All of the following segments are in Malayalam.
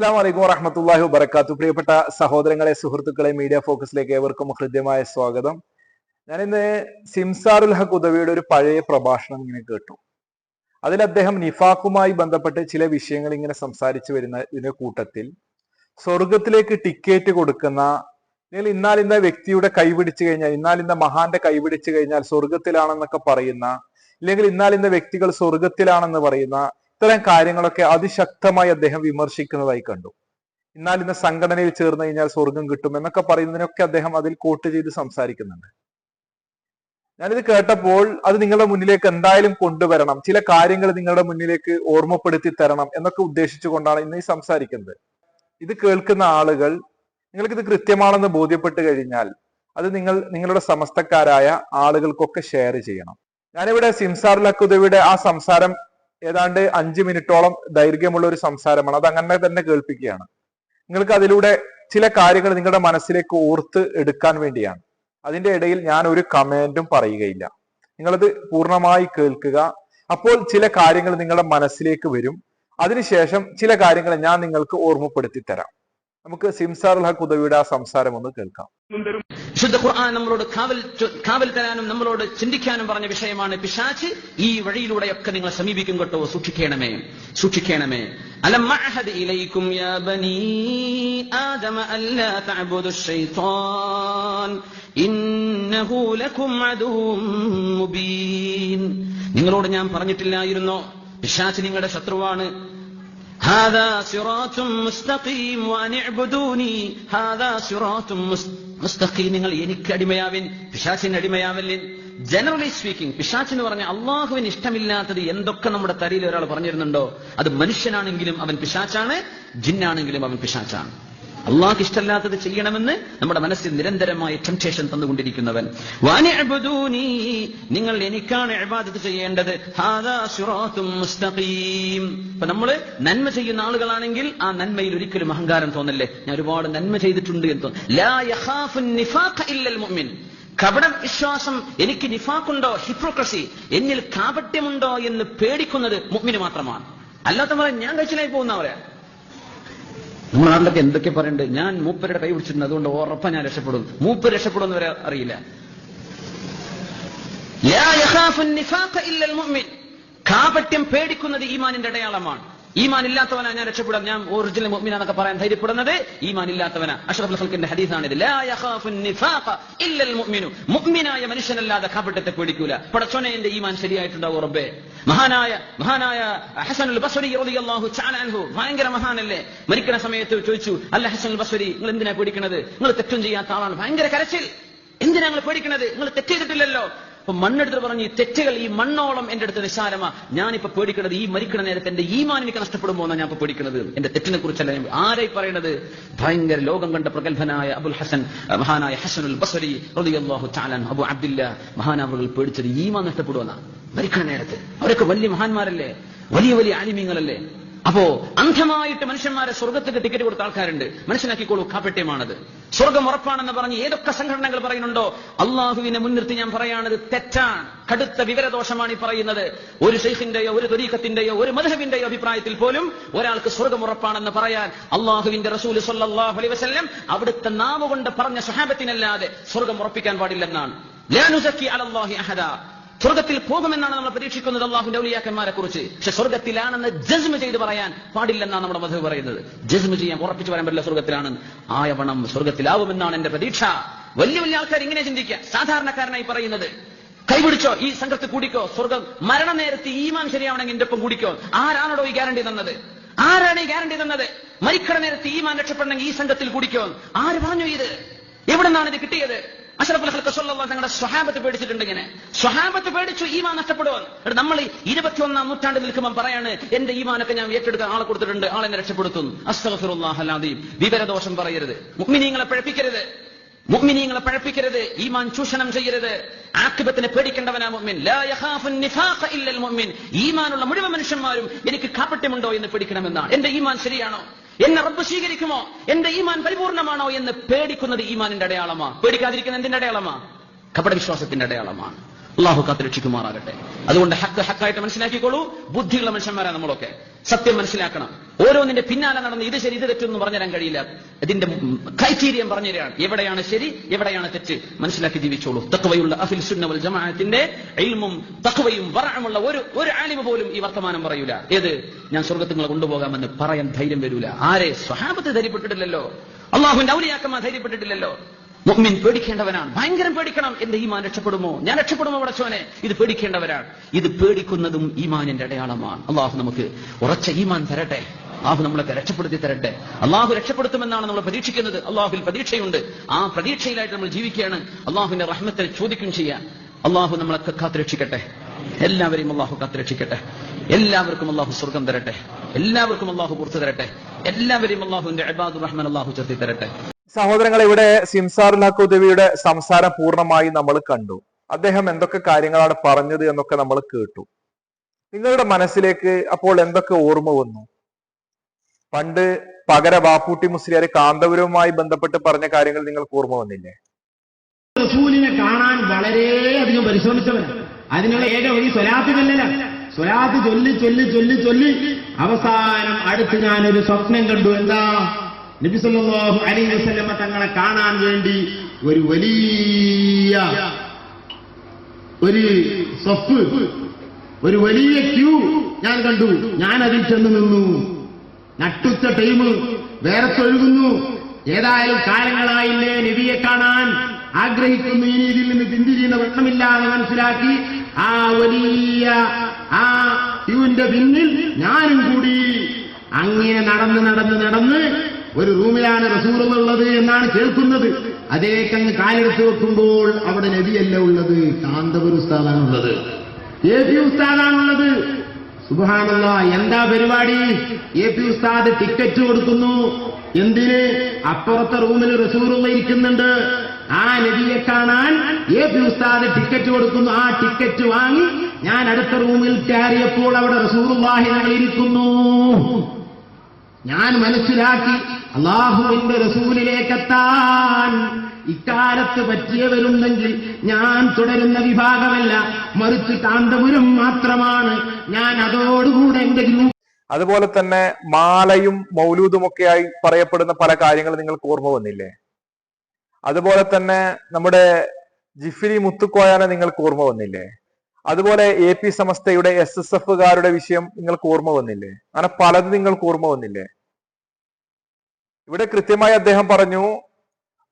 അസ്സാം വലൈക്കും വറഹമത്തല്ലാഹി വബർക്കാത്തു പ്രിയപ്പെട്ട സഹോദരങ്ങളെ സുഹൃത്തുക്കളെ മീഡിയ ഫോക്കസിലേക്ക് ഏവർക്കും ഹൃദ്യമായ സ്വാഗതം. ഞാനിന്ന് സിംസാറുൽ ഹഖ് ഉദവിയുടെ ഒരു പഴയ പ്രഭാഷണം ഇങ്ങനെ കേട്ടു. അതിൽ അദ്ദേഹം നിഫാഖുമായി ബന്ധപ്പെട്ട് ചില വിഷയങ്ങൾ ഇങ്ങനെ സംസാരിച്ചു വരുന്ന ഇതിന്റെ കൂട്ടത്തിൽ സ്വർഗത്തിലേക്ക് ടിക്കറ്റ് കൊടുക്കുന്ന അല്ലെങ്കിൽ ഇന്നാലിന്ന വ്യക്തിയുടെ കൈപിടിച്ചു കഴിഞ്ഞാൽ ഇന്നാലിന്ന മഹാന്റെ കൈപിടിച്ചു കഴിഞ്ഞാൽ സ്വർഗത്തിലാണെന്നൊക്കെ പറയുന്ന അല്ലെങ്കിൽ ഇന്നാലിന്ന വ്യക്തികൾ സ്വർഗത്തിലാണെന്ന് പറയുന്ന ഇത്തരം കാര്യങ്ങളൊക്കെ അതിശക്തമായി അദ്ദേഹം വിമർശിക്കുന്നതായി കണ്ടു. എന്നാൽ ഇന്ന് സംഘടനയിൽ ചേർന്ന് കഴിഞ്ഞാൽ സ്വർഗം കിട്ടും എന്നൊക്കെ പറയുന്നതിനൊക്കെ അദ്ദേഹം അതിൽ കോട്ട് ചെയ്ത് സംസാരിക്കുന്നുണ്ട്. ഞാനിത് കേട്ടപ്പോൾ അത് നിങ്ങളുടെ മുന്നിലേക്ക് എന്തായാലും കൊണ്ടുവരണം. ചില കാര്യങ്ങൾ നിങ്ങളുടെ മുന്നിലേക്ക് ഓർമ്മപ്പെടുത്തി തരണം എന്നൊക്കെ ഉദ്ദേശിച്ചുകൊണ്ടാണ് ഇന്ന് ഈ സംസാരിക്കുന്നത്. ഇത് കേൾക്കുന്ന ആളുകൾ നിങ്ങൾക്ക് ഇത് കൃത്യമാണെന്ന് ബോധ്യപ്പെട്ട് കഴിഞ്ഞാൽ അത് നിങ്ങൾ നിങ്ങളുടെ സമസ്തക്കാരായ ആളുകൾക്കൊക്കെ ഷെയർ ചെയ്യണം. ഞാനിവിടെ സിംസാർ ലക്കുദയുടെ ആ സംസാരം ഏതാണ്ട് അഞ്ച് മിനിറ്റോളം ദൈർഘ്യമുള്ള ഒരു സംസാരമാണ്. അത് അങ്ങനെ തന്നെ കേൾപ്പിക്കുകയാണ്. നിങ്ങൾക്ക് അതിലൂടെ ചില കാര്യങ്ങൾ നിങ്ങളുടെ മനസ്സിലേക്ക് ഓർത്ത് എടുക്കാൻ വേണ്ടിയാണ്. അതിന്റെ ഇടയിൽ ഞാൻ ഒരു കമന്റും പറയുകയില്ല. നിങ്ങളത് പൂർണമായി കേൾക്കുക. അപ്പോൾ ചില കാര്യങ്ങൾ നിങ്ങളുടെ മനസ്സിലേക്ക് വരും. അതിനുശേഷം ചില കാര്യങ്ങൾ ഞാൻ നിങ്ങൾക്ക് ഓർമ്മപ്പെടുത്തി തരാം നമുക്ക് സിംസാർ ഹക്ക് ഉദവിയുടെ ആ സംസാരം ഒന്ന് കേൾക്കാം. ശുദ്ധ ഖുർആൻ നമ്മളോട് കാവൽ കാവൽ തരാനും നമ്മളോട് ചിന്തിക്കാനും പറഞ്ഞ വിഷയമാണ്. പിശാച്ച് ഈ വഴിയിലൂടെയൊക്കെ നിങ്ങളെ സമീപിക്കും കേട്ടോ. സൂക്ഷിക്കണമേ സൂക്ഷിക്കണമേ. അലം മഅഹദ് ഇലൈക്കും യാ ബനി ആദമ അല്ലാ തഅബുദു ശൈത്താൻ. ഇന്നഹു ലക്കും അദുവും മുബീൻ. നിങ്ങളോട് ഞാൻ പറഞ്ഞിട്ടില്ലായിരുന്നോ? പിശാച്ച് നിങ്ങളുടെ ശത്രുവാണ്. هذا صراط مستقيم وأن اعبدوني هذا صراط مس- مستقيم നിങ്ങൾ എനിക്ക് അടിമയാവിൻ പിശാച്ചിന് അടിമയാവല്ലിൻ ജനറലി സ്പീക്കിംഗ് പിശാച്ച് എന്ന് പറഞ്ഞ അള്ളാഹുവിന് ഇഷ്ടമില്ലാത്തത് എന്തൊക്കെ നമ്മുടെ തലയിൽ ഒരാൾ പറഞ്ഞിരുന്നുണ്ടോ അത് മനുഷ്യനാണെങ്കിലും അവൻ പിശാച്ചാണ് ജിന്നാണെങ്കിലും അവൻ പിശാച്ചാണ് അള്ളാഹ് ഇഷ്ടമല്ലാത്തത് ചെയ്യണമെന്ന് നമ്മുടെ മനസ്സിൽ നിരന്തരമായ ടെംപ്റ്റേഷൻ തന്നുകൊണ്ടിരിക്കുന്നവൻ. നിങ്ങൾ എനിക്കാണ് ഇബാദത്ത് ചെയ്യേണ്ടത്. അപ്പൊ നമ്മൾ നന്മ ചെയ്യുന്ന ആളുകളാണെങ്കിൽ ആ നന്മയിൽ ഒരിക്കലും അഹങ്കാരം തോന്നല്ലേ? ഞാൻ ഒരുപാട് നന്മ ചെയ്തിട്ടുണ്ട് എന്ന് തോന്നുന്നു. കപട വിശ്വാസം എനിക്ക് നിഫാക്കുണ്ടോ ഹിപ്രോക്രസി എന്നിൽ കാപട്യമുണ്ടോ എന്ന് പേടിക്കുന്നത് മുഗ്മിന് മാത്രമാണ്. അല്ലാത്ത പറയാൻ ഞാൻ കഴിച്ചിലായി പോകുന്ന പറയാ. നമ്മുടെ നാട്ടിലൊക്കെ എന്തൊക്കെ പറയുന്നുണ്ട് ഞാൻ മൂപ്പരുടെ കൈ പിടിച്ചിട്ടുണ്ട് അതുകൊണ്ട് ഉറപ്പ ഞാൻ രക്ഷപ്പെടും. മൂപ്പർ രക്ഷപ്പെടുമെന്ന് വരെ അറിയില്ല. കാപട്യം പേടിക്കുന്നത് ഈമാനിന്റെ അടയാളമാണ്. ഈമാൻ ഇല്ലാത്തവനാ ഞാൻ രക്ഷപ്പെടാം ഞാൻ ഒറിജിനൽ മുഅ്മിനാന്നൊക്കെ പറയാൻ ധൈര്യപ്പെടുന്നത് ഈമാൻ ഇല്ലാത്തവനാ അഷ്റഫുൽ ഖൽക്കിന്റെ ഹദീസാണിത്. ലാ യഖാഫു നിഫാഖ മുഅ്മിനു. മുഅ്മിനായ മനുഷ്യനല്ലാതെ കാപട്യത്തെ പേടിക്കൂല. പടച്ചോനെ എന്റെ ഈമാൻ ശരിയായിട്ടുണ്ടാവും റബ്ബേ? മഹാനായ മഹാനായ ഹസനുൽ ബസ്രി റളിയല്ലാഹു തആല അൻഹു ഭയങ്കര മഹാനല്ലേ? മരിക്കുന്ന സമയത്ത് ചോദിച്ചു അല്ല ഹസനുൽ ബസ്രി നിങ്ങൾ എന്തിനാ പേടിക്കുന്നത് നിങ്ങൾ തെറ്റും ചെയ്യാത്ത ആളാണ്. ഭയങ്കര കരച്ചിൽ. എന്തിനാ നിങ്ങൾ പേടിക്കുന്നത് നിങ്ങൾ തെറ്റ് ചെയ്തിട്ടില്ലല്ലോ. അപ്പൊ മണ്ണെടുത്ത് പറഞ്ഞു ഈ തെറ്റുകൾ ഈ മണ്ണോളം എന്റെ അടുത്ത് നിസ്സാരമാ. ഞാനിപ്പോ പേടിക്കണത് ഈ മരിക്കണ നേരത്തെ എന്റെ ഈമാൻ എനിക്ക് നഷ്ടപ്പെടുമോ എന്നാണ് ഞാൻ ഇപ്പൊ പേടിക്കുന്നത് എന്റെ തെറ്റിനെ കുറിച്ചല്ല ആരെ പറയണത്? ഭയങ്കര ലോകം കണ്ട പ്രഗത്ഭനായ അബുൽ ഹസൻ മഹാനായ ഹസനുൽ ബസരി റളിയല്ലാഹു അബു അബ്ദില്ല മഹാനാവുകൾ പേടിച്ചത് ഈമാൻ നഷ്ടപ്പെടുമെന്നാ മരിക്കണ നേരത്ത്. അവരൊക്കെ വലിയ മഹാന്മാരല്ലേ? വലിയ വലിയ ആലിമീങ്ങളല്ലേ? അപ്പോ അന്ധമായിട്ട് മനുഷ്യന്മാരെ സ്വർഗത്തിന് ടിക്കറ്റ് കൊടുത്ത ആൾക്കാരുണ്ട്. മനസ്സിലാക്കിക്കോളൂ കാപ്പട്യമാണത് സ്വർഗം ഉറപ്പാണെന്ന് പറഞ്ഞ് ഏതൊക്കെ സംഘടനകൾ പറയുന്നുണ്ടോ? അള്ളാഹുവിനെ മുൻനിർത്തി ഞാൻ പറയാണത് തെറ്റാണ്. കടുത്ത വിവരദോഷമാണ് ഈ പറയുന്നത്. ഒരു ഷെയ്ഖിന്റെയോ ഒരു തുരീഖത്തിന്റെയോ ഒരു മധുഹബിന്റെയോ അഭിപ്രായത്തിൽ പോലും ഒരാൾക്ക് സ്വർഗം ഉറപ്പാണെന്ന് പറയാൻ അള്ളാഹുവിന്റെ റസൂൽ സല്ലാഹു അലൈഹി വസല്ലം അവിടുത്തെ നാവ് കൊണ്ട് പറഞ്ഞ സഹാബത്തിനല്ലാതെ സ്വർഗം ഉറപ്പിക്കാൻ പാടില്ലെന്നാണ്. സ്വർഗത്തിൽ പോകുമെന്നാണ് നമ്മൾ പ്രതീക്ഷിക്കുന്നത് അള്ളാഹുന്റെ ഔലിയാക്കന്മാരെ കുറിച്ച് പക്ഷെ സ്വർഗത്തിലാണെന്ന് ജസ്മ ചെയ്ത് പറയാൻ പാടില്ലെന്നാണ് നമ്മുടെ മധു പറയുന്നത്. ജസ്മ ചെയ്യാൻ ഉറപ്പിച്ചു പറയാൻ പറ്റില്ല സ്വർഗത്തിലാണ് ആയവണം സ്വർഗത്തിലാവുമെന്നാണ് എന്റെ പ്രതീക്ഷ. വലിയ വലിയ ആൾക്കാർ ഇങ്ങനെ ചിന്തിക്കുക സാധാരണക്കാരനായി പറയുന്നത് കൈപിടിച്ചോ ഈ സംഘത്തിൽ കൂടിക്കോ സ്വർഗം മരണ മരണനേരത്ത് ഈമാൻ ശരിയാവണമെങ്കിൽ എന്റെ ഒപ്പം കൂടിക്കോ. ആരാണോ ഈ ഗ്യാരണ്ടി തന്നത്? ആരാണ് ഈ ഗ്യാരണ്ടി തന്നത്? മരിക്കണ നേരത്ത് ഈമാൻ രക്ഷപ്പെടണമെങ്കിൽ ഈ സംഘത്തിൽ കൂടിക്കോ ആര് പറഞ്ഞു ഇത്? എവിടെ നിന്നാണ് ഇത് കിട്ടിയത്? അഷറഫുൽ ഹൽക്ക് സ്വല്ലല്ലാഹു തങ്ങളുടെ സ്വഹാബത്ത് പേടിച്ചിട്ടുണ്ട് ഇങ്ങനെ. സ്വഹാബത്ത് പേടിച്ചു ഈമാൻ നഷ്ടപ്പെടുവാൻ. നമ്മൾ ഇരുപത്തിയൊന്നാം നൂറ്റാണ്ടിൽ നിൽക്കുമ്പോൾ പറയാണ് എന്റെ ഈമാനൊക്കെ ഞാൻ ഏറ്റെടുക്കാൻ ആളെ കൊടുത്തിട്ടുണ്ട് ആളെന്നെ രക്ഷപ്പെടുത്തുന്നു. അസ്തഗ്ഫിറുല്ലാഹ് അല്ലാദീം വിവരദോഷം പറയരുത്. മുഅ്മിനീങ്ങളെ പഴപ്പിക്കരുത്. മുഅ്മിനീങ്ങളെ പഴപ്പിക്കരുത്. ഈമാൻ ചൂഷണം ചെയ്യരുത്. ആക്കിബത്തിനെ പേടിക്കേണ്ടവനാ മുഅ്മിൻ. ലാ ഇല്ലൽ മുഅ്മിൻ. ഈമാനുള്ള മുഴുവൻ മനുഷ്യന്മാരും എനിക്ക് കാപ്പട്യമുണ്ടോ എന്ന് പേടിക്കണമെന്നാണ്. എന്റെ ഈമാൻ ശരിയാണോ? എന്നെ റബ്ബ് സ്വീകരിക്കുമോ? എന്റെ ഈമാൻ പരിപൂർണമാണോ എന്ന് പേടിക്കുന്നത് ഈമാനിന്റെ അടയാളമാണ് പേടിക്കാതിരിക്കുന്ന എന്തിന്റെ അടയാളമാ? കപട വിശ്വാസത്തിന്റെ അടയാളമാണ്. അള്ളാഹു കാത്ത് രക്ഷിക്കുമാറാകട്ടെ അതുകൊണ്ട് ഹക്ക് ഹക്കായിട്ട് മനസ്സിലാക്കിക്കോളൂ. ബുദ്ധിയുള്ള മനുഷ്യന്മാരാണ് നമ്മളൊക്കെ. സത്യം മനസ്സിലാക്കണം. ഓരോന്നിന്റെ പിന്നാലെ നടന്ന് ഇത് ശരി ഇത് തെറ്റൊന്നും പറഞ്ഞു തരാൻ കഴിയില്ല. ഇതിന്റെ ക്രൈറ്റീരിയം പറഞ്ഞു തരാണ്. എവിടെയാണ് ശരി എവിടെയാണ് തെറ്റ്? മനസ്സിലാക്കി ജീവിച്ചോളൂ. തക്കവയുള്ള അഫിൽ സുന്നവൽ ജമാഅത്തിന്റെ ഇൽമും തക്കവയും വറമുള്ള ഒരു ഒരു ആലിമ പോലും ഈ വർത്തമാനം പറയൂല. ഏത്? ഞാൻ സ്വർഗത്തുങ്ങളെ കൊണ്ടുപോകാമെന്ന് പറയാൻ ധൈര്യം വരൂല. ആരെ? സ്വഹാബത്ത് ധൈര്യപ്പെട്ടിട്ടില്ലല്ലോ അള്ളാഹുവിന്റെ ഔലിയാക്കന്മാർ ധൈര്യപ്പെട്ടിട്ടില്ലല്ലോ മുഅ്മിൻ പേടിക്കേണ്ടവനാണ്. ഭയങ്കരം പേടിക്കണം. എന്റെ ഈമാൻ രക്ഷപ്പെടുമോ? ഞാൻ രക്ഷപ്പെടുമോ പടച്ചോനെ ഇത് പേടിക്കേണ്ടവരാണ്. ഇത് പേടിക്കുന്നതും ഈമാനിന്റെ അടയാളമാണ്. അള്ളാഹു നമുക്ക് ഉറച്ച ഈമാൻ തരട്ടെ. അള്ളാഹു നമ്മളൊക്കെ രക്ഷപ്പെടുത്തി തരട്ടെ. അള്ളാഹു രക്ഷപ്പെടുത്തുമെന്നാണ് നമ്മൾ പ്രതീക്ഷിക്കുന്നത്. അള്ളാഹുവിൽ പ്രതീക്ഷയുണ്ട്. ആ പ്രതീക്ഷയിലായിട്ട് നമ്മൾ ജീവിക്കുകയാണ്. അള്ളാഹുവിന്റെ റഹ്മത്തിനെ ചോദിക്കും ചെയ്യാൻ അള്ളാഹു നമ്മളൊക്കെ കാത്തുരക്ഷിക്കട്ടെ. എല്ലാവരെയും അള്ളാഹു കാത്തുരക്ഷിക്കട്ടെ. എല്ലാവർക്കും അള്ളാഹു സ്വർഗം തരട്ടെ. എല്ലാവർക്കും അള്ളാഹു പുറത്തു തരട്ടെ. എല്ലാവരെയും അള്ളാഹുവിന്റെ അബാദുറഹ്മൻ അള്ളാഹു ചേർത്തി തരട്ടെ. സഹോദരങ്ങളെ ഇവിടെ സിംസാർ ലാക്കുദേവിയുടെ സംസാരം പൂർണമായി നമ്മൾ കണ്ടു. അദ്ദേഹം എന്തൊക്കെ കാര്യങ്ങളാണ് പറഞ്ഞത് എന്നൊക്കെ നമ്മൾ കേട്ടു. നിങ്ങളുടെ മനസ്സിലേക്ക് അപ്പോൾ എന്തൊക്കെ ഓർമ്മ വന്നു? പണ്ട് പകര ബാപ്പൂട്ടി മുസ്ലിയാർ കാന്തപുരവുമായി ബന്ധപ്പെട്ട് പറഞ്ഞ കാര്യങ്ങൾ നിങ്ങൾക്ക് ഓർമ്മ വന്നില്ലേ? റസൂലിനെ കാണാൻ വളരെ വളരെയധികം പരിശ്രമിച്ചവനാണ് അതിനുള്ള ഏക വഴി സ്വലാത്ത് ചൊല്ലലാണ് സ്വലാത്ത് ചൊല്ലി ചൊല്ലി ചൊല്ലി ചൊല്ലി. അവസാനം അടുത്ത് ഞാനൊരു സ്വപ്നം കണ്ടു. എന്താ? നബി സല്ലല്ലാഹു അലൈഹി വസല്ലമ തങ്ങളെ കാണാൻ വേണ്ടി ഒരു വലിയ ഒരു സഫ് ഒരു വലിയ ക്യൂ ഞാൻ കണ്ടു. ഞാൻ അതിൽ ചെന്ന് നിന്നു. നട്ടുച്ച ടൈം വേറെ തൊഴുകുന്നു. ഏതായാലും കാലങ്ങളായില്ലേ നബിയെ കാണാൻ ആഗ്രഹിക്കുന്നു. ഈ ഇതിൽ നിന്ന് പിന്തിരിയുന്ന വെട്ടമില്ല എന്ന് മനസ്സിലാക്കി ആ വലിയ ആ ക്യൂവിന്റെ പിന്നിൽ ഞാനും കൂടി അങ്ങനെ നടന്ന് നടന്ന് നടന്ന് ഒരു റൂമിലാണ് റസൂറുള്ളത് എന്നാണ് കേൾക്കുന്നത്. അതേക്കങ്ങ് കാലെടുത്ത് വെക്കുമ്പോൾ അവിടെ നബിയല്ല ഉള്ളത് കാന്തപുര ഉസ്താദാണുള്ളത് എ പി ഉസ്താദാണുള്ളത് സുബാനുള്ള എന്താ പരിപാടി? എ പി ഉസ്താദ് ടിക്കറ്റ് കൊടുക്കുന്നു. എന്തിന്? അപ്പുറത്തെ റൂമിൽ റസൂറുള്ള ഇരിക്കുന്നുണ്ട്. ആ നബിയെ കാണാൻ എ പി ഉസ്താദ് ടിക്കറ്റ് കൊടുക്കുന്നു. ആ ടിക്കറ്റ് വാങ്ങി ഞാൻ അടുത്ത റൂമിൽ കയറിയപ്പോൾ അവിടെ ഞങ്ങൾ ഇരിക്കുന്നു. ഞാൻ മനസ്സിലാക്കി അള്ളാഹുവിന്റെ റസൂലിലേക്കെത്താൻ ഇക്കാലത്ത് പറ്റിയവരുണ്ടെങ്കിൽ ഞാൻ തുടരുന്ന വിഭാഗമല്ല. മറിച്ച് കാന്തപുരം മാത്രമാണ് ഞാൻ അതോടുകൂടെ എന്റെ ഗ്രൂപ്പ് അതുപോലെ തന്നെ മാലയും മൗലൂദുമൊക്കെയായി പറയപ്പെടുന്ന പല കാര്യങ്ങൾ നിങ്ങൾക്ക് ഓർമ്മ വന്നില്ലേ? അതുപോലെ തന്നെ നമ്മുടെ ജിഫിരി മുത്തുക്കോയാനെ നിങ്ങൾക്ക് ഓർമ്മ വന്നില്ലേ? അതുപോലെ എ പി സമസ്തയുടെ എസ് എസ് എഫുകാരുടെ വിഷയം നിങ്ങൾക്ക് ഓർമ്മ വന്നില്ലേ? അങ്ങനെ പലത് നിങ്ങൾക്ക് ഓർമ്മ വന്നില്ലേ? ഇവിടെ കൃത്യമായി അദ്ദേഹം പറഞ്ഞു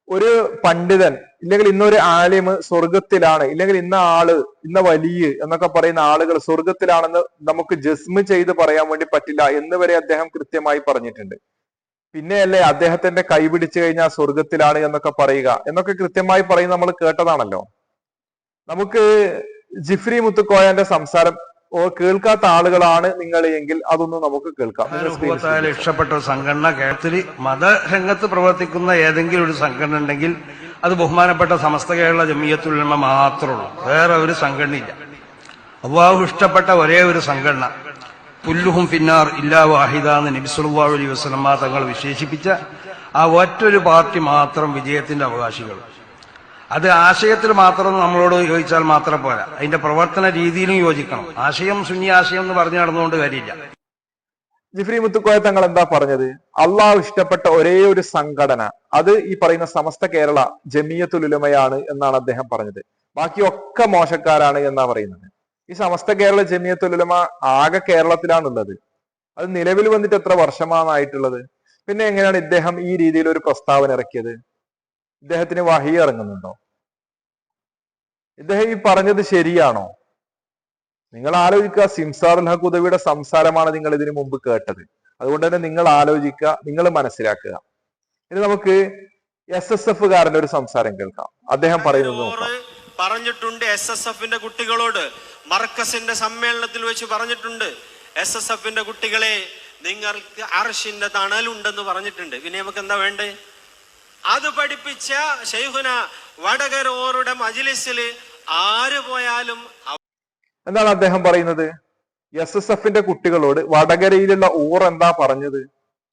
ഒരു പണ്ഡിതൻ ഇല്ലെങ്കിൽ ഇന്നൊരു ആലിമ് സ്വർഗത്തിലാണ് ഇല്ലെങ്കിൽ ഇന്ന ആൾ ഇന്ന വലിയ എന്നൊക്കെ പറയുന്ന ആളുകൾ സ്വർഗത്തിലാണെന്ന് നമുക്ക് ജസ്മ് ചെയ്ത് പറയാൻ വേണ്ടി പറ്റില്ല എന്ന് വരെ അദ്ദേഹം കൃത്യമായി പറഞ്ഞിട്ടുണ്ട്. പിന്നെയല്ലേ അദ്ദേഹത്തിന്റെ കൈ പിടിച്ചു കഴിഞ്ഞാൽ സ്വർഗത്തിലാണ് എന്നൊക്കെ പറയുക. എന്നൊക്കെ കൃത്യമായി പറയും നമ്മൾ കേട്ടതാണല്ലോ. നമുക്ക് ജിഫ്രി മുത്തുക്കോയന്റെ സംസാരം കേൾക്കാത്ത ആളുകളാണ് നിങ്ങൾ എങ്കിൽ അതൊന്ന് നമുക്ക് കേൾക്കാം. ഇഷ്ടപ്പെട്ട ഒരു സംഘടന കേരളത്തിൽ മതരംഗത്ത് പ്രവർത്തിക്കുന്ന ഏതെങ്കിലും ഒരു സംഘടന ഉണ്ടെങ്കിൽ അത് ബഹുമാനപ്പെട്ട സമസ്ത കേരള ജമിയത്തുലമ മാത്രമുള്ളൂ വേറെ ഒരു സംഘടനയില്ല അള്ളാഹു ഇഷ്ടപ്പെട്ട ഒരേ ഒരു സംഘടന പുല്ലുഹും ഫിന്നാർ ഇല്ലാ വാഹിദ എന്ന് നബിസുല്ലാഹു അലൈഹി വസ്ലമ തങ്ങൾ വിശേഷിപ്പിച്ച ആ ഒറ്റൊരു പാർട്ടി മാത്രം വിജയത്തിന്റെ അവകാശികൾ. അത് ആശയത്തിൽ മാത്രം നമ്മളോട് യോജിച്ചാൽ മാത്രം പോരാ. അതിന്റെ പ്രവർത്തന രീതിയിലും യോജിക്കണം. ആശയം സുന്നി ആശയം എന്ന് പറഞ്ഞു നടന്നുകൊണ്ട് കാര്യമില്ല. ജിഫ്രി മുത്തുക്കോയ തങ്ങൾ എന്താ പറഞ്ഞത്? അള്ളാഹു ഇഷ്ടപ്പെട്ട ഒരേ ഒരു സംഘടന. അത് ഈ പറയുന്ന സമസ്ത കേരള ജമിയത്തുലുലമയാണ് എന്നാണ് അദ്ദേഹം പറഞ്ഞത്. ബാക്കി ഒക്കെ മോശക്കാരാണ് എന്നാ പറയുന്നത്. ഈ സമസ്ത കേരള ജമിയത്തുലുലമ ആകെ കേരളത്തിലാണുള്ളത്. അത് നിലവിൽ വന്നിട്ട് എത്ര വർഷമാണായിട്ടുള്ളത് പിന്നെ എങ്ങനെയാണ് ഇദ്ദേഹം ഈ രീതിയിൽ ഒരു പ്രസ്താവന ഇറക്കിയത്? ഇദ്ദേഹത്തിന് വഹി ഇറങ്ങുന്നുണ്ടോ? ഇദ്ദേഹം ഈ പറഞ്ഞത് ശരിയാണോ? നിങ്ങൾ ആലോചിക്കുക ഹക്ക് ഉദവിയുടെ സംസാരമാണ് നിങ്ങൾ ഇതിനു മുമ്പ് കേട്ടത്. അതുകൊണ്ട് തന്നെ നിങ്ങൾ ആലോചിക്കുക നിങ്ങൾ മനസ്സിലാക്കുക. ഇനി നമുക്ക് എസ് എസ് എഫുകാരന്റെ ഒരു സംസാരം കേൾക്കാം. അദ്ദേഹം പറയുന്നത് നോക്കാം. പറഞ്ഞിട്ടുണ്ട് എസ് എസ് എഫിന്റെ കുട്ടികളോട്. മർക്കസിന്റെ സമ്മേളനത്തിൽ വെച്ച് പറഞ്ഞിട്ടുണ്ട് എസ് എസ് എഫിന്റെ കുട്ടികളെ നിങ്ങൾക്ക് അർഷിന്റെ തണലുണ്ടെന്ന് പറഞ്ഞിട്ടുണ്ട്. പിന്നെ നമുക്ക് എന്താ വേണ്ടേ? അത് പഠിപ്പിച്ച ഷെയ്ഹുന വടകരോറുടെ മജിലിസിൽ ആര് പോയാലും എന്താണ് അദ്ദേഹം പറയുന്നത്? എസ് എസ് എഫിന്റെ കുട്ടികളോട് വടകരയിലുള്ള ഓർ എന്താ പറഞ്ഞത്?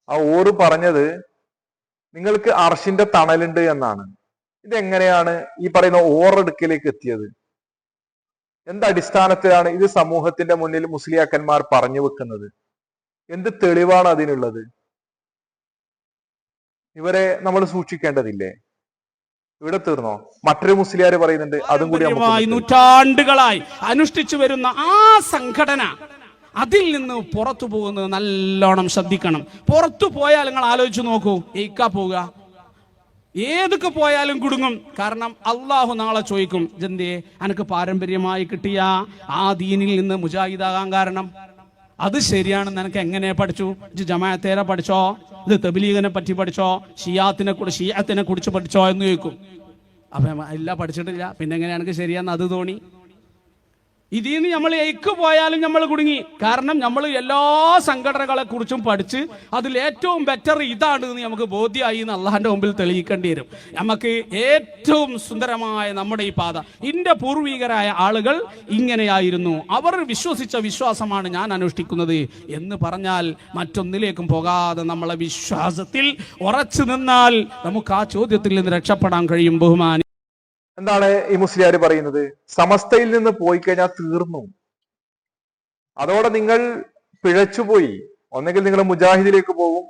ആ ഓറ് പറഞ്ഞത് നിങ്ങൾക്ക് അർഷിന്റെ തണലുണ്ട് എന്നാണ്. ഇതെങ്ങനെയാണ് ഈ പറയുന്ന ഓറെടുക്കലേക്ക് എത്തിയത്? എന്ത് അടിസ്ഥാനത്തിലാണ് ഇത് സമൂഹത്തിന്റെ മുന്നിൽ മുസ്ലിയാക്കന്മാർ പറഞ്ഞു വെക്കുന്നത്? എന്ത് തെളിവാണ് അതിനുള്ളത്? ഇവരെ നമ്മൾ സൂക്ഷിക്കേണ്ടതില്ലേ? ഇവിടെ തീർന്നോ? മറ്റൊരു മുസ്ലിയാർ പറയുന്നുണ്ട് അതും കൂടി നൂറ്റാണ്ടുകളായി അനുഷ്ഠിച്ചു വരുന്ന ആ സംഘടന അതിൽ നിന്ന് പുറത്തു പോകുന്നത് നല്ലോണം ശ്രദ്ധിക്കണം. പുറത്തു പോയാൽ നിങ്ങൾ ആലോചിച്ചു നോക്കൂ ഏക്ക പോവുക? ഏതൊക്കെ പോയാലും കുടുങ്ങും. കാരണം അള്ളാഹു നാളെ ചോദിക്കും ജന്തേ അനക്ക് പാരമ്പര്യമായി കിട്ടിയ ആ ദീനിൽ നിന്ന് മുജാഹിദാകാൻ കാരണം? അത് ശരിയാണെന്ന് നിനക്ക് എങ്ങനെ പഠിച്ചു? ജമാഅത്തേരെ പഠിച്ചോ? ഇത് തബിലീഗിനെ പറ്റി പഠിച്ചോ? ഷിയാത്തിനെ കുറിച്ച് ഷിയാത്തിനെ കുറിച്ച് പഠിച്ചോ എന്ന് ചോദിക്കും. അപ്പൊ എല്ലാം പഠിച്ചിട്ടില്ല. പിന്നെ എങ്ങനെയാണെങ്കിൽ ശരിയാന്ന് അത് തോന്നി. ഇതിൽ നിന്ന് നമ്മൾ എയ്ക്ക് പോയാലും നമ്മൾ കുടുങ്ങി. കാരണം നമ്മൾ എല്ലാ സംഘടനകളെ കുറിച്ചും പഠിച്ച് അതിൽ ഏറ്റവും ബെറ്റർ ഇതാണ് എന്ന് നമുക്ക് ബോധ്യമായി എന്ന് അള്ളാഹാന്റെ മുമ്പിൽ തെളിയിക്കേണ്ടി വരും. നമുക്ക് ഏറ്റവും സുന്ദരമായ നമ്മുടെ ഈ പാത. ഇന്റെ പൂർവികരായ ആളുകൾ ഇങ്ങനെയായിരുന്നു. അവർ വിശ്വസിച്ച വിശ്വാസമാണ് ഞാൻ അനുഷ്ഠിക്കുന്നത് എന്ന് പറഞ്ഞാൽ മറ്റൊന്നിലേക്കും പോകാതെ നമ്മളെ വിശ്വാസത്തിൽ ഉറച്ചു നിന്നാൽ നമുക്ക് ആ ചോദ്യത്തിൽ നിന്ന് രക്ഷപ്പെടാൻ കഴിയും ബഹുമാനി എന്താണ് ഈ മുസ്ലിയാർ പറയുന്നത്? സമസ്തയിൽ നിന്ന് പോയി കഴിഞ്ഞാൽ തീർന്നു. അതോടെ നിങ്ങൾ പിഴച്ചുപോയി. ഒന്നെങ്കിൽ നിങ്ങൾ മുജാഹിദിലേക്ക് പോകും.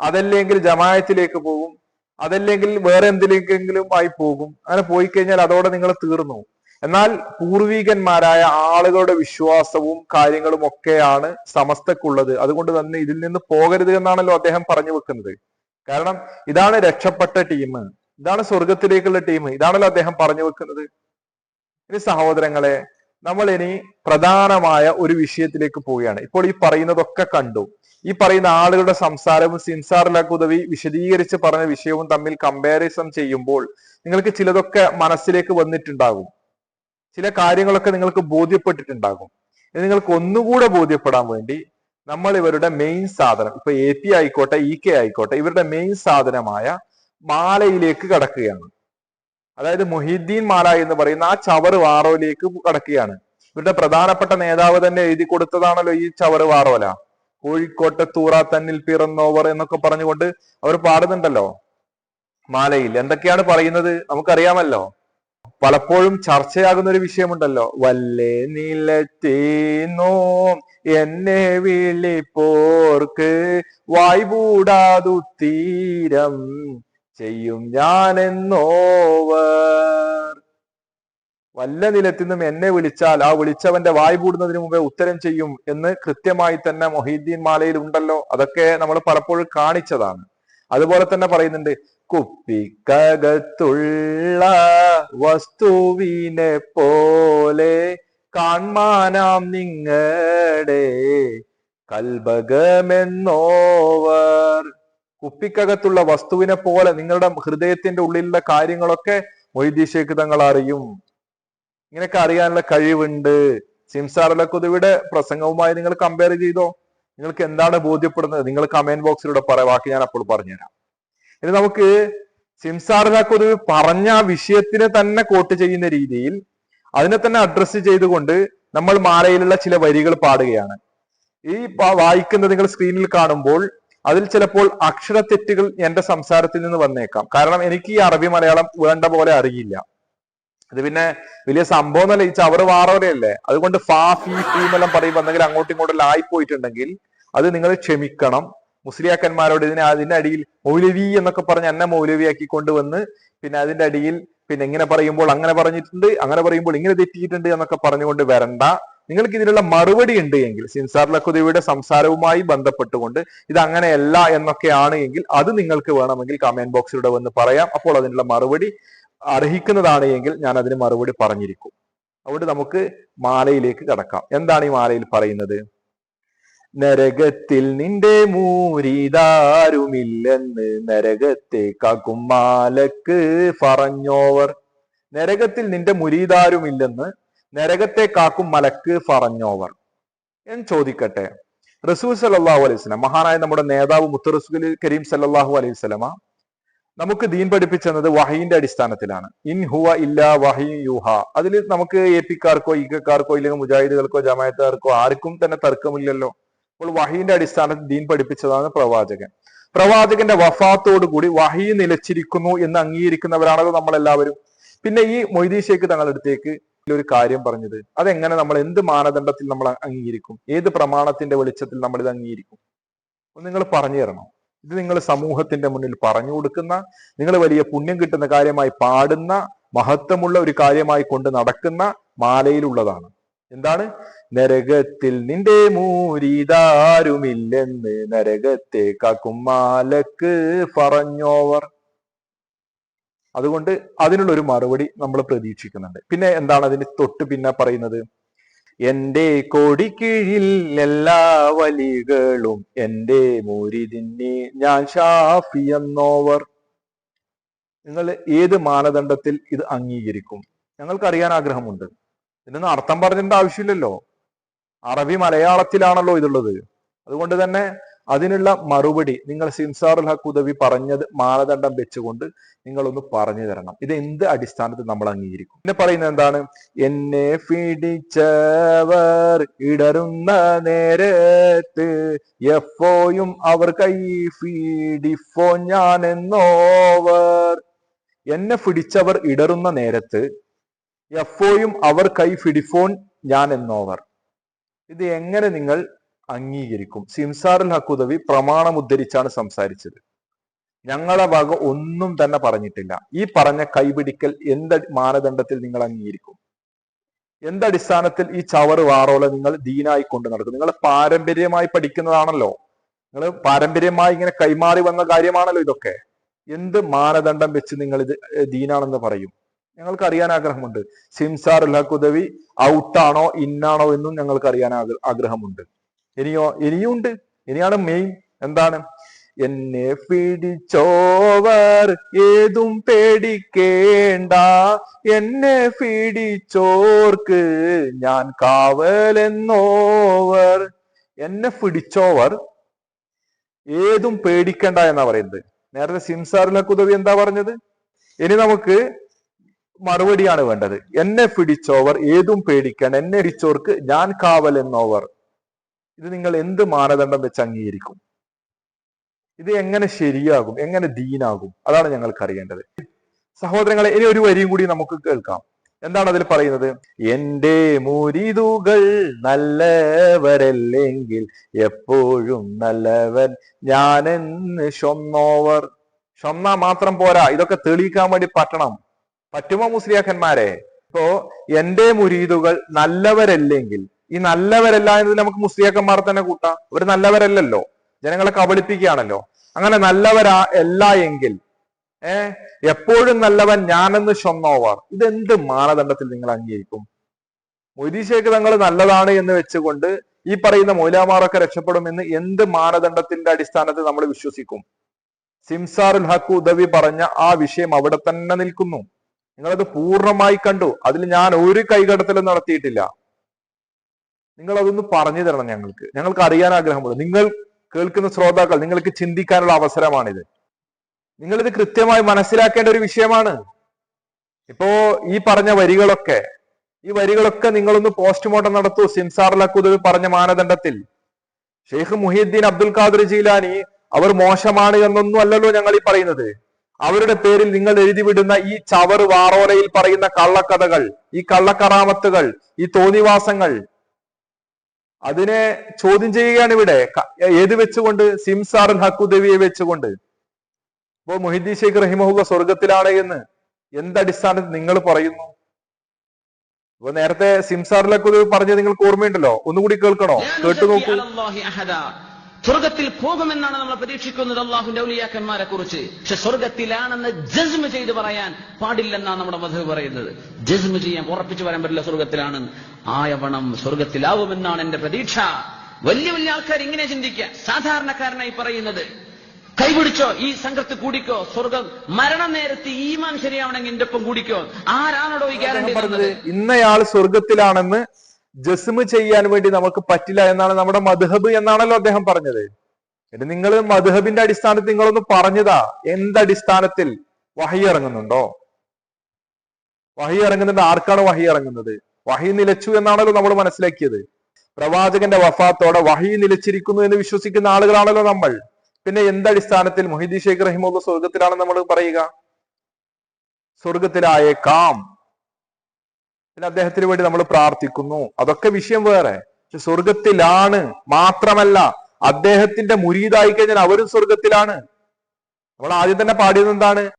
അതല്ലെങ്കിൽ ജമായത്തിലേക്ക് പോകും. അതല്ലെങ്കിൽ വേറെ എന്തിലേക്കെങ്കിലും ആയി പോകും. അങ്ങനെ പോയി കഴിഞ്ഞാൽ അതോടെ നിങ്ങൾ തീർന്നു. എന്നാൽ പൂർവീകന്മാരായ ആളുകളുടെ വിശ്വാസവും കാര്യങ്ങളും ഒക്കെയാണ് സമസ്തക്കുള്ളത്. അതുകൊണ്ട് തന്നെ ഇതിൽ നിന്ന് പോകരുത് എന്നാണല്ലോ അദ്ദേഹം പറഞ്ഞു വെക്കുന്നത്. കാരണം ഇതാണ് രക്ഷപ്പെട്ട ടീം. ഇതാണ് സ്വർഗത്തിലേക്കുള്ള ടീം ഇതാണല്ലോ അദ്ദേഹം പറഞ്ഞു വെക്കുന്നത്. ഇനി സഹോദരങ്ങളെ നമ്മൾ ഇനി പ്രധാനമായ ഒരു വിഷയത്തിലേക്ക് പോവുകയാണ്. ഇപ്പോൾ ഈ പറയുന്നതൊക്കെ കണ്ടു. ഈ പറയുന്ന ആളുകളുടെ സംസാരവും സിൻസാർ ലഖുദവി വിശദീകരിച്ച് പറഞ്ഞ വിഷയവും തമ്മിൽ കമ്പാരിസൺ ചെയ്യുമ്പോൾ നിങ്ങൾക്ക് ചിലതൊക്കെ മനസ്സിലേക്ക് വന്നിട്ടുണ്ടാകും. ചില കാര്യങ്ങളൊക്കെ നിങ്ങൾക്ക് ബോധ്യപ്പെട്ടിട്ടുണ്ടാകും. ഇത് നിങ്ങൾക്ക് ഒന്നുകൂടെ ബോധ്യപ്പെടാൻ വേണ്ടി നമ്മൾ ഇവരുടെ മെയിൻ സാധനം ഇപ്പൊ എ പി ആയിക്കോട്ടെ ഇ കെ ആയിക്കോട്ടെ ഇവരുടെ മെയിൻ സാധനമായ മാലയിലേക്ക് കടക്കുകയാണ്. അതായത് മൊഹീദ്ദീൻ മാല എന്ന് പറയുന്ന ആ ചവറ് വാറോയിലേക്ക് കടക്കുകയാണ്. ഇവരുടെ പ്രധാനപ്പെട്ട നേതാവ് തന്നെ എഴുതി കൊടുത്തതാണല്ലോ ഈ ചവറ് വാറോല. കോഴിക്കോട്ടെ തൂറ തന്നിൽ പിറന്നോവർ എന്നൊക്കെ പറഞ്ഞുകൊണ്ട് അവർ പാടുന്നുണ്ടല്ലോ. മാലയിൽ എന്തൊക്കെയാണ് പറയുന്നത് നമുക്കറിയാമല്ലോ. പലപ്പോഴും ചർച്ചയാകുന്ന ഒരു വിഷയമുണ്ടല്ലോ. വല്ലേ നിലത്തേന്നോ എന്നെ വിളിപ്പോർക്ക് വായ്പൂടാതു തീരം ചെയ്യും ഞാൻ എന്നോവർ വല്ല നിലത്തു നിന്നും എന്നെ വിളിച്ചാൽ ആ വിളിച്ചവന്റെ വായ് പൂടുന്നതിന് മുമ്പേ ഉത്തരം ചെയ്യും എന്ന് കൃത്യമായി തന്നെ മൊഹീദ്ദീൻ മാലയിൽ ഉണ്ടല്ലോ. അതൊക്കെ നമ്മൾ പലപ്പോഴും കാണിച്ചതാണ്. അതുപോലെ തന്നെ പറയുന്നുണ്ട് കുപ്പിക്കകത്തുള്ള വസ്തുവിനെ പോലെ കാൺമാനാം നിങ്ങളുടെ കൽബകമെന്നോവർ കുപ്പിക്കകത്തുള്ള വസ്തുവിനെ പോലെ നിങ്ങളുടെ ഹൃദയത്തിന്റെ ഉള്ളിലുള്ള കാര്യങ്ങളൊക്കെ മൊയ്തീ തങ്ങൾ അറിയും. ഇങ്ങനെയൊക്കെ അറിയാനുള്ള കഴിവുണ്ട്. സിംസാർ കുതുവിയുടെ പ്രസംഗവുമായി നിങ്ങൾ കമ്പയർ ചെയ്തോ? നിങ്ങൾക്ക് എന്താണ് ബോധ്യപ്പെടുന്നത്? നിങ്ങൾ കമന്റ് ബോക്സിലൂടെ പറയാം ബാക്കി ഞാൻ അപ്പോൾ പറഞ്ഞുതരാം. ഇനി നമുക്ക് സിംസാർ കുതുവി പറഞ്ഞ വിഷയത്തിനെ തന്നെ കോട്ട് ചെയ്യുന്ന രീതിയിൽ അതിനെ തന്നെ അഡ്രസ്സ് ചെയ്തുകൊണ്ട് നമ്മൾ മാലയിലുള്ള ചില വരികൾ പാടുകയാണ്. ഈ വായിക്കുന്നത് നിങ്ങൾ സ്ക്രീനിൽ കാണുമ്പോൾ അതിൽ ചിലപ്പോൾ അക്ഷരത്തെറ്റുകൾ എന്റെ സംസാരത്തിൽ നിന്ന് വന്നേക്കാം. കാരണം എനിക്ക് ഈ അറബി മലയാളം വേണ്ട പോലെ അറിയില്ല. ഇത് പിന്നെ വലിയ സംഭവം എന്നല്ല ഈ ചവറ് വാറോലയല്ലേ അതുകൊണ്ട് ഫാ ഫീ ഫീ എന്നെല്ലാം പറയുമ്പോൾ എന്തെങ്കിലും അങ്ങോട്ടും ഇങ്ങോട്ടും ആയി പോയിട്ടുണ്ടെങ്കിൽ അത് നിങ്ങൾ ക്ഷമിക്കണം. മുസ്ലിയാക്കന്മാരോട് ഇതിനെ അതിന്റെ അടിയിൽ മൗലവി എന്നൊക്കെ പറഞ്ഞ് എന്നെ മൗലവിയാക്കി കൊണ്ടുവന്ന് പിന്നെ അതിന്റെ അടിയിൽ പിന്നെ ഇങ്ങനെ പറയുമ്പോൾ അങ്ങനെ പറഞ്ഞിട്ടുണ്ട് അങ്ങനെ പറയുമ്പോൾ ഇങ്ങനെ തെറ്റിയിട്ടുണ്ട് എന്നൊക്കെ പറഞ്ഞുകൊണ്ട് വരണ്ട. നിങ്ങൾക്ക് ഇതിനുള്ള മറുപടി ഉണ്ട് എങ്കിൽ സിൻസാർ ലഖുദേവിയുടെ സംസാരവുമായി ബന്ധപ്പെട്ടുകൊണ്ട് ഇത് അങ്ങനെയല്ല എന്നൊക്കെയാണ് എങ്കിൽ അത് നിങ്ങൾക്ക് വേണമെങ്കിൽ കമന്റ് ബോക്സിലൂടെ വന്ന് പറയാം. അപ്പോൾ അതിനുള്ള മറുപടി അർഹിക്കുന്നതാണ് എങ്കിൽ ഞാൻ അതിന് മറുപടി പറഞ്ഞിരിക്കും. അതുകൊണ്ട് നമുക്ക് മാലയിലേക്ക് കടക്കാം. എന്താണ് ഈ മാലയിൽ പറയുന്നത്? നരകത്തിൽ നിന്റെ മൂരിതാരുമില്ലെന്ന് നരകത്തെ കാക്കും മാലക്ക് പറഞ്ഞോവർ. നരകത്തിൽ നിന്റെ മുരീതാരുമില്ലെന്ന് നരകത്തെ കാക്കും മലക്ക് പറഞ്ഞോവർ. ഞാൻ ചോദിക്കട്ടെ. റസൂൽ സല്ലാഹു അലൈഹി വസല്ലം മഹാനായ നമ്മുടെ നേതാവ് മുത്തു റസൂൽ കരീം സല്ലാഹു അലൈഹി വസല്ലമ നമുക്ക് ദീൻ പഠിപ്പിച്ചെന്നത് വഹീന്റെ അടിസ്ഥാനത്തിലാണ്. ഇൻ ഹുവ ഇല്ല വഹി യുഹ. അതിൽ നമുക്ക് എ പിക്കാർക്കോ ഇക്കാർക്കോ ഇല്ലെങ്കിൽ മുജാഹിദുകൾക്കോ ജമായത്തുകാർക്കോ ആർക്കും തന്നെ തർക്കമില്ലല്ലോ. അപ്പോൾ വഹീന്റെ അടിസ്ഥാനത്തിൽ ദീൻ പഠിപ്പിച്ചതാണ് പ്രവാചകൻ. പ്രവാചകന്റെ വഫാത്തോടു കൂടി വഹി നിലച്ചിരിക്കുന്നു എന്ന് അംഗീകരിക്കുന്നവരാണല്ലോ നമ്മളെല്ലാവരും. പിന്നെ ഈ മൊയ്തീ ഷേഖ് തങ്ങളുടെ അടുത്തേക്ക് ഒരു കാര്യം പറഞ്ഞത്. അതെങ്ങനെ നമ്മൾ എന്ത് മാനദണ്ഡത്തിൽ നമ്മൾ അംഗീകരിക്കും? ഏത് പ്രമാണത്തിന്റെ വെളിച്ചത്തിൽ നമ്മൾ ഇത് അംഗീകരിക്കും? നിങ്ങൾ പറഞ്ഞു തരണം. ഇത് നിങ്ങൾ സമൂഹത്തിന്റെ മുന്നിൽ പറഞ്ഞു കൊടുക്കുന്ന നിങ്ങൾ വലിയ പുണ്യം കിട്ടുന്ന കാര്യമായി പാടുന്ന മഹത്വമുള്ള ഒരു കാര്യമായി കൊണ്ട് നടക്കുന്ന മാലയിലുള്ളതാണ്. എന്താണ്? നരകത്തിൽ നിന്റെ മൂരിതാരുമില്ലെന്ന് നരകത്തെ കാക്കും മാലക്ക് പറഞ്ഞോവർ. അതുകൊണ്ട് അതിനുള്ള ഒരു മറുപടി നമ്മൾ പ്രതീക്ഷിക്കുന്നുണ്ട്. പിന്നെ എന്താണ് അതിന് തൊട്ട് പിന്നെ പറയുന്നത്? എന്റെ കോടിക്കീഴിൽ എല്ലാ വലികളും എന്റെ മൂരിതിന്നെ ഞാൻ ഷാഫി എന്നോവർ. നിങ്ങൾ ഏത് മാനദണ്ഡത്തിൽ ഇത് അംഗീകരിക്കും? ഞങ്ങൾക്ക് അറിയാൻ ആഗ്രഹമുണ്ട്. ഇതിനൊന്നും അർത്ഥം പറഞ്ഞിട്ട് ആവശ്യമില്ലല്ലോ. അറബി മലയാളത്തിലാണല്ലോ ഇതുള്ളത്. അതുകൊണ്ട് തന്നെ അതിനുള്ള മറുപടി നിങ്ങൾ സിൻസാറുൽ ഹക്ക് ഉദവി പറഞ്ഞത് മാനദണ്ഡം വെച്ചുകൊണ്ട് നിങ്ങളൊന്ന് പറഞ്ഞു തരണം. ഇത് എന്ത് അടിസ്ഥാനത്തിൽ നമ്മൾ അംഗീകരിക്കും? പിന്നെ പറയുന്നത് എന്താണ്? എന്നെ പിടിച്ചവർ ഇടറുന്ന നേരത്ത് എഫോയും അവർ കൈ ഫീഡിഫോ ഞാൻ എന്നോവർ എന്നെ പിടിച്ചവർ ഇടറുന്ന നേരത്ത് എഫോയും അവർ കൈ ഫിഡിഫോൺ ഞാൻ എന്നോവർ ഇത് എങ്ങനെ നിങ്ങൾ അംഗീകരിക്കും. സിംസാറുൽ ഹക്കുദവി പ്രമാണം ഉദ്ധരിച്ചാണ് സംസാരിച്ചത്. ഞങ്ങളെ വക ഒന്നും തന്നെ പറഞ്ഞിട്ടില്ല. ഈ പറഞ്ഞ കൈപിടിക്കൽ എന്ത് മാനദണ്ഡത്തിൽ നിങ്ങൾ അംഗീകരിക്കും? എന്തടിസ്ഥാനത്തിൽ ഈ ചവറ് വാറോല നിങ്ങൾ ദീനായി കൊണ്ട് നടക്കും? നിങ്ങൾ പാരമ്പര്യമായി പഠിക്കുന്നതാണല്ലോ. നിങ്ങൾ പാരമ്പര്യമായി ഇങ്ങനെ കൈമാറി വന്ന കാര്യമാണല്ലോ ഇതൊക്കെ. എന്ത് മാനദണ്ഡം വെച്ച് നിങ്ങൾ ഇത് ദീനാണെന്ന് പറയും? ഞങ്ങൾക്ക് അറിയാൻ ആഗ്രഹമുണ്ട്. സിംസാർ ഉദവി ഔട്ടാണോ ഇന്നാണോ എന്നും ഞങ്ങൾക്ക് അറിയാൻ ആഗ്രഹമുണ്ട്. ഇനിയോ ഇനിയുണ്ട്. ഇനിയാണ് മെയിൻ എന്താണ്? എന്നെ പിടിച്ചോവർ ഏതും പേടിക്കേണ്ട. എന്നെ പിടിച്ചോർക്ക് ഞാൻ കാവലെന്നോവർ. എന്നെ പിടിച്ചോവർ ഏതും പേടിക്കണ്ട എന്നാ പറയുന്നത്. നേരത്തെ സിംസാറിലെ കുതവി എന്താ പറഞ്ഞത്? ഇനി നമുക്ക് മറുപടിയാണ് വേണ്ടത്. എന്നെ പിടിച്ചോവർ ഏതും പേടിക്കണം എന്നെ ഇടിച്ചോർക്ക് ഞാൻ കാവൽ എന്നോവർ ഇത് നിങ്ങൾ എന്ത് മാനദണ്ഡം വെച്ച് അംഗീകരിക്കും? ഇത് എങ്ങനെ ശരിയാകും? എങ്ങനെ ദീനാകും? അതാണ് ഞങ്ങൾക്ക് അറിയേണ്ടത് സഹോദരങ്ങളെ ഇനി ഒരു വരിയും കൂടി നമുക്ക് കേൾക്കാം. എന്താണ് അതിൽ പറയുന്നത്? എന്റെ മുരിതുകൾ നല്ലവരല്ലെങ്കിൽ എപ്പോഴും നല്ലവൻ ഞാനെന്ന് ഷൊന്നോവർ. ഷൊന്ന മാത്രം പോരാ. ഇതൊക്കെ തെളിയിക്കാൻ വേണ്ടി പറ്റണം. പറ്റുമോ മുസ്ലിയാക്കന്മാരെ? ഇപ്പോ എന്റെ മുരീതുകൾ നല്ലവരല്ലെങ്കിൽ ഈ നല്ലവരല്ല എന്നത് നമുക്ക് മുസ്ലിയാക്കന്മാർ തന്നെ കൂട്ടാം. ഒരു നല്ലവരല്ലല്ലോ. ജനങ്ങളെ കബളിപ്പിക്കുകയാണല്ലോ. അങ്ങനെ നല്ലവരാ അല്ല എങ്കിൽ ഏ എപ്പോഴും നല്ലവൻ ഞാനെന്ന് ചൊന്നോവർ. ഇതെന്ത് മാനദണ്ഡത്തിൽ നിങ്ങൾ അംഗീകരിക്കും? മൊയ്തീശേക്ക് തങ്ങൾ നല്ലതാണ് എന്ന് വെച്ചുകൊണ്ട് ഈ പറയുന്ന മൗലാമാറൊക്കെ രക്ഷപ്പെടുമെന്ന് എന്ത് മാനദണ്ഡത്തിന്റെ അടിസ്ഥാനത്തിൽ നമ്മൾ വിശ്വസിക്കും? സിംസാറുൽ ഹക്ക് ഉദവി പറഞ്ഞ ആ വിഷയം അവിടെ തന്നെ നിൽക്കുന്നു. നിങ്ങളത് പൂർണമായി കണ്ടു. അതിൽ ഞാൻ ഒരു കൈകടത്തലും നടത്തിയിട്ടില്ല. നിങ്ങൾ അതൊന്ന് പറഞ്ഞു തരണം ഞങ്ങൾക്ക്. ഞങ്ങൾക്ക് അറിയാൻ ആഗ്രഹമുണ്ട്. നിങ്ങൾ കേൾക്കുന്ന ശ്രോതാക്കൾ നിങ്ങൾക്ക് ചിന്തിക്കാനുള്ള അവസരമാണിത്. നിങ്ങളിത് കൃത്യമായി മനസ്സിലാക്കേണ്ട ഒരു വിഷയമാണ്. ഇപ്പോ ഈ പറഞ്ഞ വരികളൊക്കെ ഈ വരികളൊക്കെ നിങ്ങളൊന്ന് പോസ്റ്റ്മോർട്ടം നടത്തൂ. സിൻസാറിലക്കുദ് പറഞ്ഞ മാനദണ്ഡത്തിൽ. ഷെയ്ഖ് മുഹീദ്ദീൻ അബ്ദുൽ ഖാദർ ജീലാനി അവർ മോശമാണ് എന്നൊന്നും അല്ലല്ലോ ഞങ്ങൾ ഈ പറയുന്നത്. അവരുടെ പേരിൽ നിങ്ങൾ എഴുതി വിടുന്ന ഈ ചവറ് വാറോലയിൽ പറയുന്ന കള്ളക്കഥകൾ ഈ കള്ളക്കറാമത്തുകൾ ഈ തോന്നിവാസങ്ങൾ അതിനെ ചോദ്യം ചെയ്യുകയാണ് ഇവിടെ. ഏത് വെച്ചുകൊണ്ട്? സിംസാർ ഹക്കുദേവിയെ വെച്ചുകൊണ്ട്. ഇപ്പോ മൊഹിദ്ദീൻ ഷെയ്ഖ് റഹിമഹുല്ല സ്വർഗത്തിലാണ് എന്ന് എന്തടിസ്ഥാനത്തിൽ നിങ്ങൾ പറയുന്നു? ഇപ്പൊ നേരത്തെ സിംസാറിലൊക്കെ പറഞ്ഞത് നിങ്ങൾക്ക് ഓർമ്മയുണ്ടല്ലോ. ഒന്നുകൂടി കേൾക്കണോ? കേട്ടു നോക്കൂ. സ്വർഗത്തിൽ പോകുമെന്നാണ് നമ്മൾ പ്രതീക്ഷിക്കുന്നത് അള്ളാഹുന്റെ ഔലിയാക്കന്മാരെ കുറിച്ച് പക്ഷെ സ്വർഗത്തിലാണെന്ന് ജസ്മ് ചെയ്ത് പറയാൻ പാടില്ലെന്നാണ് നമ്മുടെ മധു പറയുന്നത്. ജസ്മ് ചെയ്യാൻ ഉറപ്പിച്ചു പറയാൻ പറ്റില്ല സ്വർഗത്തിലാണ്. ആയവണം സ്വർഗത്തിലാവുമെന്നാണ് എന്റെ പ്രതീക്ഷ. വലിയ വലിയ ആൾക്കാർ ഇങ്ങനെ ചിന്തിക്കുക. സാധാരണക്കാരനായി പറയുന്നത് കൈപിടിച്ചോ? ഈ സംഘത്ത് കൂടിക്കോ? സ്വർഗം മരണ നേരത്ത് ഈമാൻ ശരിയാവണമെങ്കിൽ എന്റെ ഒപ്പം കൂടിക്കോ? ആരാണോ ഈ ഗ്യാരണ്ടി ഇന്നയാൾ സ്വർഗത്തിലാണെന്ന് ജസ്മ് ചെയ്യാൻ വേണ്ടി നമുക്ക് പറ്റില്ല എന്നാണ് നമ്മുടെ മധുഹബ് എന്നാണല്ലോ അദ്ദേഹം പറഞ്ഞത്. എന്നിട്ട് നിങ്ങൾ മധുഹബിന്റെ അടിസ്ഥാനത്തിൽ നിങ്ങളൊന്ന് പറഞ്ഞതാ. എന്തടിസ്ഥാനത്തിൽ വഹി ഇറങ്ങുന്നുണ്ടോ? വഹി ഇറങ്ങുന്നുണ്ട്. ആർക്കാണ് വഹി ഇറങ്ങുന്നത്? വഹി നിലച്ചു എന്നാണല്ലോ നമ്മൾ മനസ്സിലാക്കിയത്. പ്രവാചകന്റെ വഫാത്തോടെ വഹി നിലച്ചിരിക്കുന്നു എന്ന് വിശ്വസിക്കുന്ന ആളുകളാണല്ലോ നമ്മൾ. പിന്നെ എന്തടിസ്ഥാനത്തിൽ മൊഹിദി ഷേഖ് റഹിമുള്ള സ്വർഗത്തിലാണെന്ന് നമ്മൾ പറയുക? സ്വർഗത്തിലായേക്കാം. പിന്നെ അദ്ദേഹത്തിന് വേണ്ടി നമ്മൾ പ്രാർത്ഥിക്കുന്നു. അതൊക്കെ വിഷയം വേറെ. പക്ഷെ സ്വർഗത്തിലാണ് മാത്രമല്ല അദ്ദേഹത്തിന്റെ മുരീതായി കഴിഞ്ഞാൽ അവരും സ്വർഗത്തിലാണ് നമ്മൾ ആദ്യം തന്നെ പാടിയത് എന്താണ്?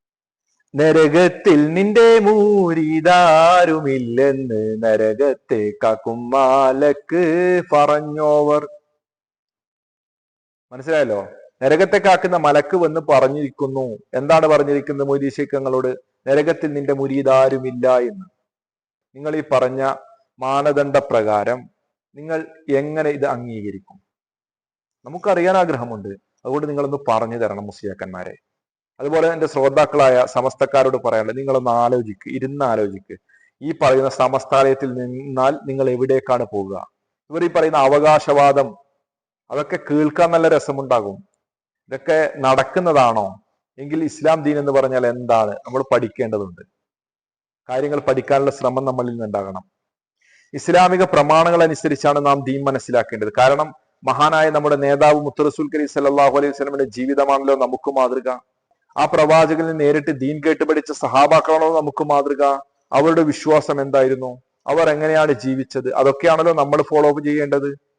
നരകത്തിൽ നിന്റെ മൂരിതാരുമില്ലെന്ന് നരകത്തെ കാക്കുമാലക്ക് പറഞ്ഞോവർ. മനസ്സിലായല്ലോ? നരകത്തെ കാക്കുന്ന മലക്ക് വന്ന് പറഞ്ഞിരിക്കുന്നു. എന്താണ് പറഞ്ഞിരിക്കുന്നത് മുരീശിക്കങ്ങളോട് നരകത്തിൽ നിന്റെ മുരീതാരുമില്ല എന്ന്. നിങ്ങൾ ഈ പറഞ്ഞ മാനദണ്ഡ പ്രകാരം നിങ്ങൾ എങ്ങനെ ഇത് അംഗീകരിക്കും? നമുക്കറിയാൻ ആഗ്രഹമുണ്ട്. അതുകൊണ്ട് നിങ്ങളൊന്ന് പറഞ്ഞു തരണം മുസ്ലിയാക്കന്മാരെ. അതുപോലെ എന്റെ ശ്രോതാക്കളായ സമസ്തക്കാരോട് പറയാനുള്ളത് നിങ്ങളൊന്ന് ആലോചിക്ക് ഇരുന്ന് ആലോചിക്ക് ഈ പറയുന്ന സമസ്താലയത്തിൽ നിന്നാൽ നിങ്ങൾ എവിടേക്കാണ് പോവുക? ഇവർ ഈ പറയുന്ന അവകാശവാദം അതൊക്കെ കേൾക്കാൻ നല്ല രസമുണ്ടാകും. ഇതൊക്കെ നടക്കുന്നതാണോ? എങ്കിൽ ഇസ്ലാം ദീൻ എന്ന് പറഞ്ഞാൽ എന്താണ്? നമ്മൾ പഠിക്കേണ്ടതുണ്ട്. കാര്യങ്ങൾ പഠിക്കാനുള്ള ശ്രമം നമ്മളിൽ നിന്നുണ്ടാകണം. ഇസ്ലാമിക പ്രമാണങ്ങൾ അനുസരിച്ചാണ് നാം ദീൻ മനസ്സിലാക്കേണ്ടത്. കാരണം മഹാനായ നമ്മുടെ നേതാവ് മുത്തറസുൽ കരീം സല്ലല്ലാഹു അലൈഹി വസ്ലമിന്റെ ജീവിതമാണല്ലോ നമുക്ക് മാതൃക. ആ പ്രവാചകനിൽ നേരിട്ട് ദീൻ കേട്ട് പഠിച്ച സഹാബാക്കളാണോ നമുക്ക് മാതൃക. അവരുടെ വിശ്വാസം എന്തായിരുന്നു? അവർ എങ്ങനെയാണ് ജീവിച്ചത്? അതൊക്കെയാണല്ലോ നമ്മൾ ഫോളോ അപ്പ് ചെയ്യേണ്ടത്.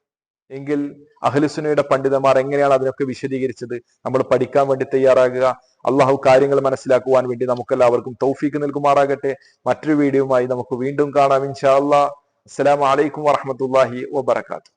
എങ്കിൽ അഹ്ലുസുനയുടെ പണ്ഡിതന്മാർ എങ്ങനെയാണ് അതിനൊക്കെ വിശദീകരിച്ചത്? നമ്മൾ പഠിക്കാൻ വേണ്ടി തയ്യാറാകുക. അള്ളാഹു കാര്യങ്ങൾ മനസ്സിലാക്കുവാൻ വേണ്ടി നമുക്കെല്ലാവർക്കും തൗഫീക്ക് നൽകുമാറാകട്ടെ. മറ്റൊരു വീഡിയോയുമായി നമുക്ക് വീണ്ടും കാണാം. ഇൻഷാ അല്ലാ അസ്സലാമു അലൈക്കും വറഹ്മത്തുള്ളാഹി വബറകാതുഹു.